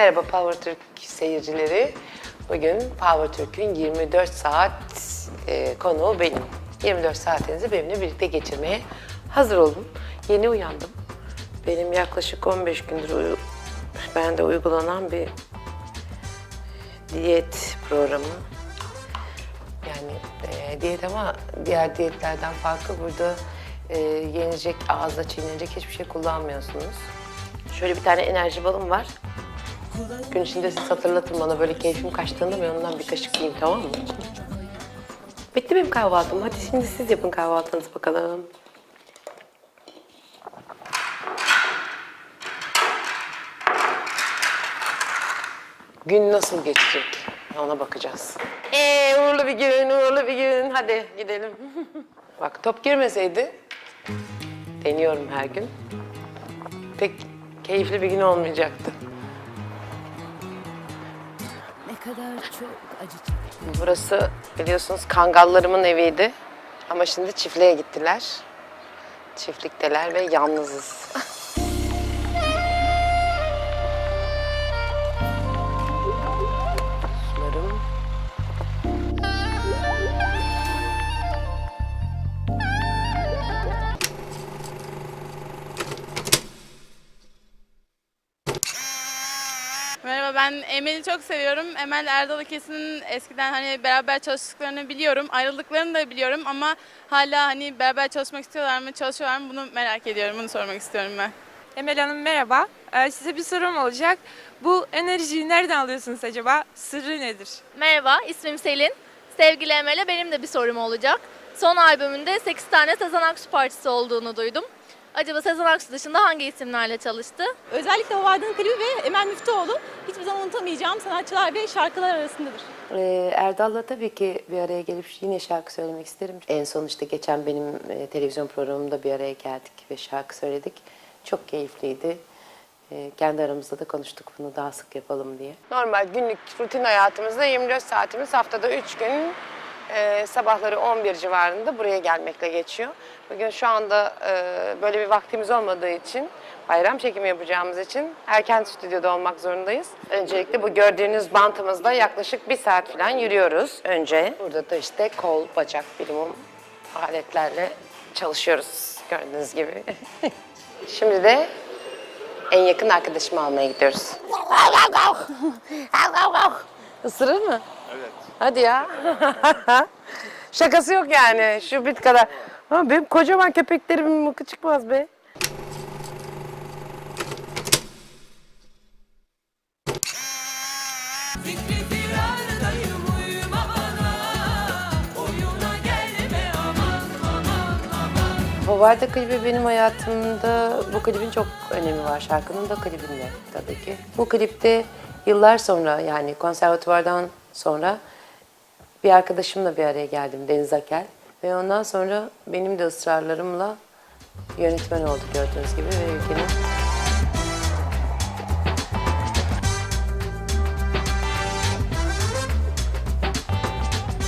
Merhaba Power Türk seyircileri. Bugün Power Türk'ün 24 saat e, konuğu benim. 24 saatinizi benimle birlikte geçirmeye hazır olun. Yeni uyandım. Benim yaklaşık 15 gündür uyu, bende uygulanan bir diyet programı. Yani e, diyet ama diğer diyetlerden farklı burada e, yenecek, ağızda çiğnenecek hiçbir şey kullanmıyorsunuz. Şöyle bir tane enerji balım var. Gün içinde siz hatırlatın bana böyle keyfim kaçtığında ben ondan bir kaşık yiyeyim tamam mı? Bitti benim kahvaltım. Hadi şimdi siz yapın kahvaltınızı bakalım. Gün nasıl geçecek? Ona bakacağız. Ee, uğurlu bir gün, uğurlu bir gün. Hadi gidelim. Bak top girmeseydi, deniyorum her gün. Pek keyifli bir gün olmayacaktı. Kadar çok acı çektim. Burası biliyorsunuz kangallarımın eviydi. Ama şimdi çiftliğe gittiler. Çiftlikteler ve yalnızız. ben Emel'i çok seviyorum. Emel Erdal ikisinin eskiden hani beraber çalıştıklarını biliyorum. Ayrıldıklarını da biliyorum ama hala hani beraber çalışmak istiyorlar mı, çalışıyorlar mı bunu merak ediyorum. Bunu sormak istiyorum ben. Emel Hanım merhaba. Ee, size bir sorum olacak. Bu enerjiyi nereden alıyorsunuz acaba? Sırrı nedir? Merhaba, ismim Selin. Sevgili Emel'e benim de bir sorum olacak. Son albümünde 8 tane Sezen Aksu partisi olduğunu duydum. Acaba Sezen Aksu dışında hangi isimlerle çalıştı? Özellikle o Vardın klibi ve Emel Müftüoğlu hiçbir zaman unutamayacağım sanatçılar ve şarkılar arasındadır. Ee, Erdal'la tabii ki bir araya gelip yine şarkı söylemek isterim. En son işte geçen benim e, televizyon programımda bir araya geldik ve şarkı söyledik. Çok keyifliydi. Ee, kendi aramızda da konuştuk bunu daha sık yapalım diye. Normal günlük rutin hayatımızda 24 saatimiz haftada 3 gün e, sabahları 11 civarında buraya gelmekle geçiyor. Bugün şu anda e, böyle bir vaktimiz olmadığı için bayram çekimi yapacağımız için erken stüdyoda olmak zorundayız. Öncelikle bu gördüğünüz bantımızda yaklaşık bir saat falan yürüyoruz önce. Burada da işte kol, bacak, bilimum aletlerle çalışıyoruz gördüğünüz gibi. Şimdi de en yakın arkadaşımı almaya gidiyoruz. Isırır mı? Evet. Hadi ya. Şakası yok yani. Şu bit kadar. Ha, benim kocaman köpeklerimin mıkı çıkmaz be. Hovarda klibi benim hayatımda bu klibin çok önemi var. Şarkının da klibinde tabii ki. Bu klipte yıllar sonra yani konservatuvardan sonra bir arkadaşımla bir araya geldim Deniz Akel. Ve ondan sonra benim de ısrarlarımla yönetmen olduk gördüğünüz gibi ve ülkenin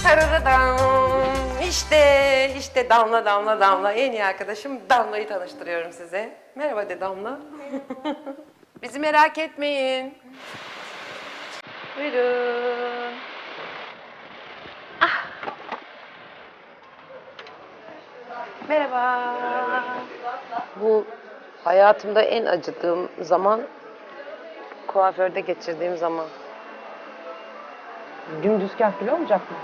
Tararadan. İşte, işte Damla, Damla, Damla. En iyi arkadaşım Damla'yı tanıştırıyorum size. Merhaba de Damla. Bizi merak etmeyin. Buyurun. Ah. Merhaba. Bu hayatımda en acıdığım zaman kuaförde geçirdiğim zaman. Dümdüz kahkül olmayacak mı?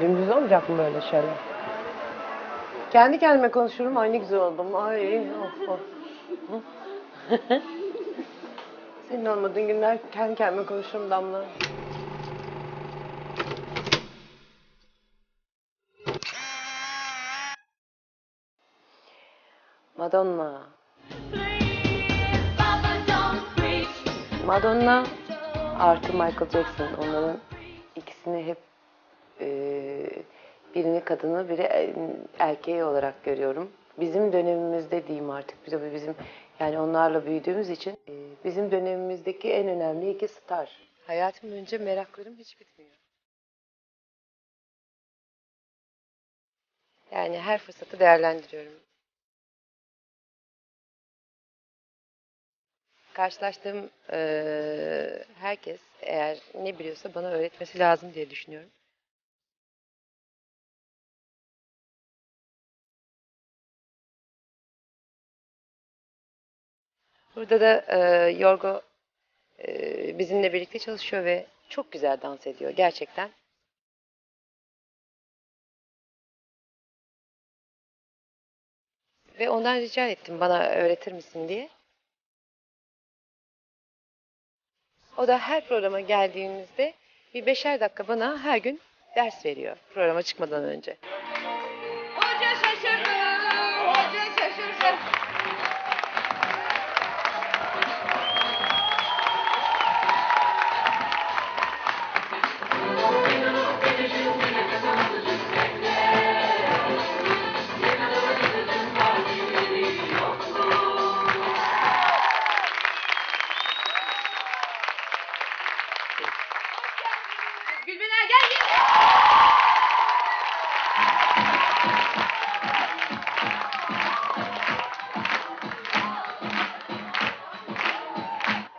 Dümdüz olmayacak mı böyle şeyler? Kendi kendime konuşurum. Ay ne güzel oldum. Ay of of. Olmadığın günler kendi kendime konuşurum Damla. Madonna. Madonna artı Michael Jackson. Onların ikisini hep eee, birini kadını, biri er- erkeği olarak görüyorum. Bizim dönemimizde diyeyim artık. Tabii bizim yani onlarla büyüdüğümüz için eee, bizim dönemimizdeki en önemli iki star. Hayatım boyunca meraklarım hiç bitmiyor. Yani her fırsatı değerlendiriyorum. Karşılaştığım eee, herkes eğer ne biliyorsa bana öğretmesi lazım diye düşünüyorum. Burada da eee, Yorgo eee, bizimle birlikte çalışıyor ve çok güzel dans ediyor gerçekten. Ve ondan rica ettim bana öğretir misin diye. O da her programa geldiğimizde bir beşer dakika bana her gün ders veriyor programa çıkmadan önce.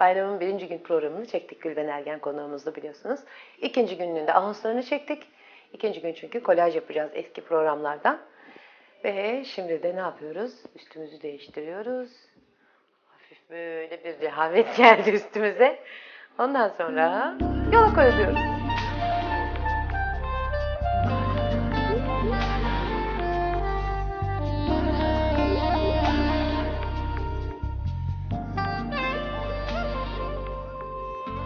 Bayramın birinci gün programını çektik Gülben Ergen konuğumuzdu biliyorsunuz. İkinci gününde anonslarını çektik. İkinci gün çünkü kolaj yapacağız eski programlardan. Ve şimdi de ne yapıyoruz? Üstümüzü değiştiriyoruz. Hafif böyle bir rehavet geldi üstümüze. Ondan sonra yola koyuluyoruz.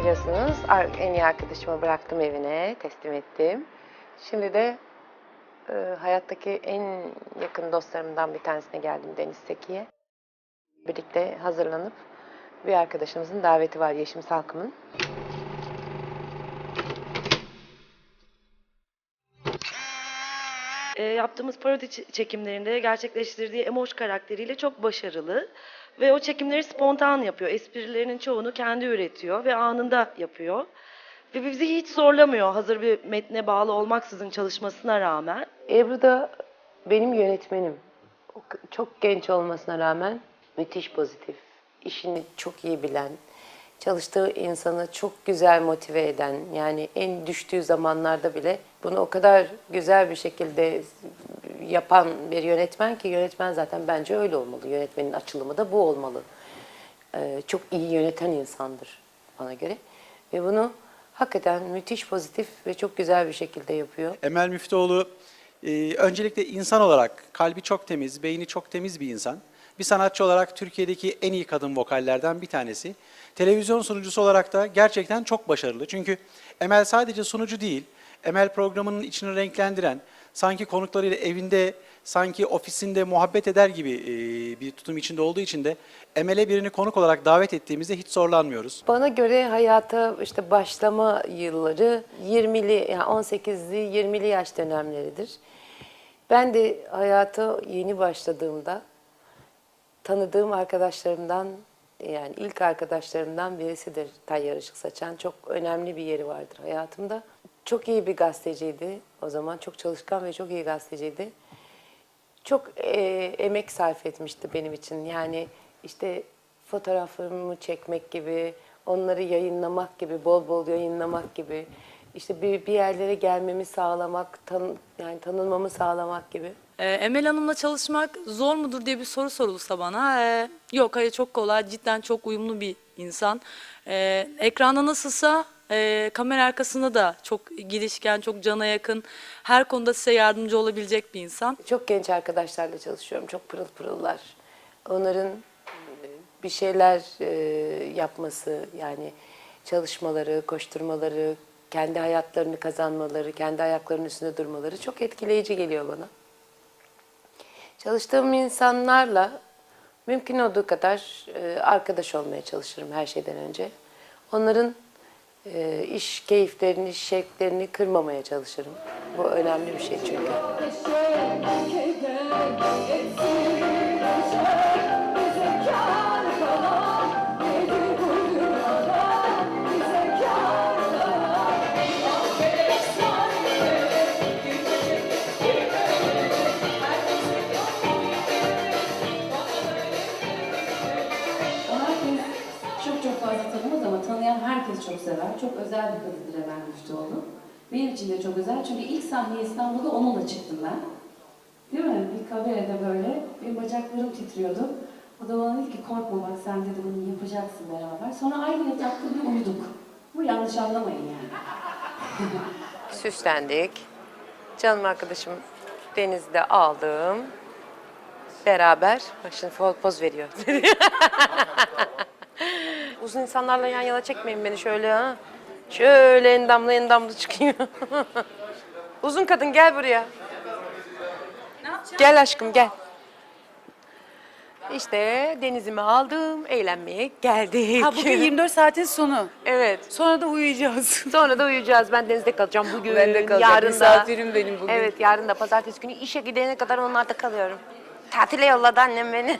Biliyorsunuz en iyi arkadaşıma bıraktım evine, teslim ettim. Şimdi de e, hayattaki en yakın dostlarımdan bir tanesine geldim Deniz Seki'ye. Birlikte hazırlanıp bir arkadaşımızın daveti var Yeşim Salkım'ın. E, yaptığımız parodi çekimlerinde gerçekleştirdiği Emoş karakteriyle çok başarılı. Ve o çekimleri spontan yapıyor. Esprilerinin çoğunu kendi üretiyor ve anında yapıyor. Ve bizi hiç zorlamıyor hazır bir metne bağlı olmaksızın çalışmasına rağmen. Ebru da benim yönetmenim. Çok genç olmasına rağmen müthiş pozitif, işini çok iyi bilen, çalıştığı insanı çok güzel motive eden, yani en düştüğü zamanlarda bile bunu o kadar güzel bir şekilde yapan bir yönetmen ki yönetmen zaten bence öyle olmalı. Yönetmenin açılımı da bu olmalı. Ee, çok iyi yöneten insandır bana göre. Ve bunu hakikaten müthiş pozitif ve çok güzel bir şekilde yapıyor. Emel Müftüoğlu e, öncelikle insan olarak kalbi çok temiz, beyni çok temiz bir insan. Bir sanatçı olarak Türkiye'deki en iyi kadın vokallerden bir tanesi. Televizyon sunucusu olarak da gerçekten çok başarılı. Çünkü Emel sadece sunucu değil, Emel programının içini renklendiren, sanki konuklarıyla evinde, sanki ofisinde muhabbet eder gibi e, bir tutum içinde olduğu için de Emel'e birini konuk olarak davet ettiğimizde hiç zorlanmıyoruz. Bana göre hayata işte başlama yılları 20'li yani 18'li 20'li yaş dönemleridir. Ben de hayata yeni başladığımda tanıdığım arkadaşlarımdan yani ilk arkadaşlarımdan birisidir Tayyar Işık Saçan. Çok önemli bir yeri vardır hayatımda. Çok iyi bir gazeteciydi o zaman. Çok çalışkan ve çok iyi gazeteciydi. Çok e, emek sarf etmişti benim için. Yani işte fotoğraflarımı çekmek gibi, onları yayınlamak gibi, bol bol yayınlamak gibi, işte bir, bir yerlere gelmemi sağlamak, tan, yani tanınmamı sağlamak gibi. Ee, Emel Hanım'la çalışmak zor mudur diye bir soru sorulsa bana. ee, yok hayır çok kolay, cidden çok uyumlu bir insan. Ee, ekranda nasılsa ee, kamera arkasında da çok girişken, çok cana yakın, her konuda size yardımcı olabilecek bir insan. Çok genç arkadaşlarla çalışıyorum. Çok pırıl pırıllar. Onların e, bir şeyler e, yapması yani çalışmaları, koşturmaları, kendi hayatlarını kazanmaları, kendi ayaklarının üstünde durmaları çok etkileyici geliyor bana. Çalıştığım insanlarla mümkün olduğu kadar e, arkadaş olmaya çalışırım her şeyden önce. Onların e, iş keyiflerini, şevklerini kırmamaya çalışırım. Bu önemli bir şey çünkü. Sever. Çok özel bir kadındır Emel Müftüoğlu. Benim için de çok özel çünkü ilk sahneye İstanbul'da onunla çıktım ben. Değil mi? Bir kamerada böyle, benim bacaklarım titriyordu. O da bana dedi ki korkma bak sen dedi bunu yapacaksın beraber. Sonra aynı yatakta bir uyuduk. Bu yanlış anlamayın yani. Süslendik. Canım arkadaşım Deniz'de aldım. Beraber. Bak şimdi poz veriyor. Uzun insanlarla yan yana çekmeyin beni şöyle ha. Şöyle endamlı endamlı çıkıyor. Uzun kadın gel buraya. Gel aşkım gel. İşte denizimi aldım, eğlenmeye geldik. Ha bugün 24 saatin sonu. Evet. Sonra da uyuyacağız. Sonra da uyuyacağız. Ben denizde kalacağım bugün. Ben de kalacağım. Yarın da. Misafirim benim bugün. Evet yarın da pazartesi günü işe gidene kadar onlarda kalıyorum. Tatile yolladı annem beni.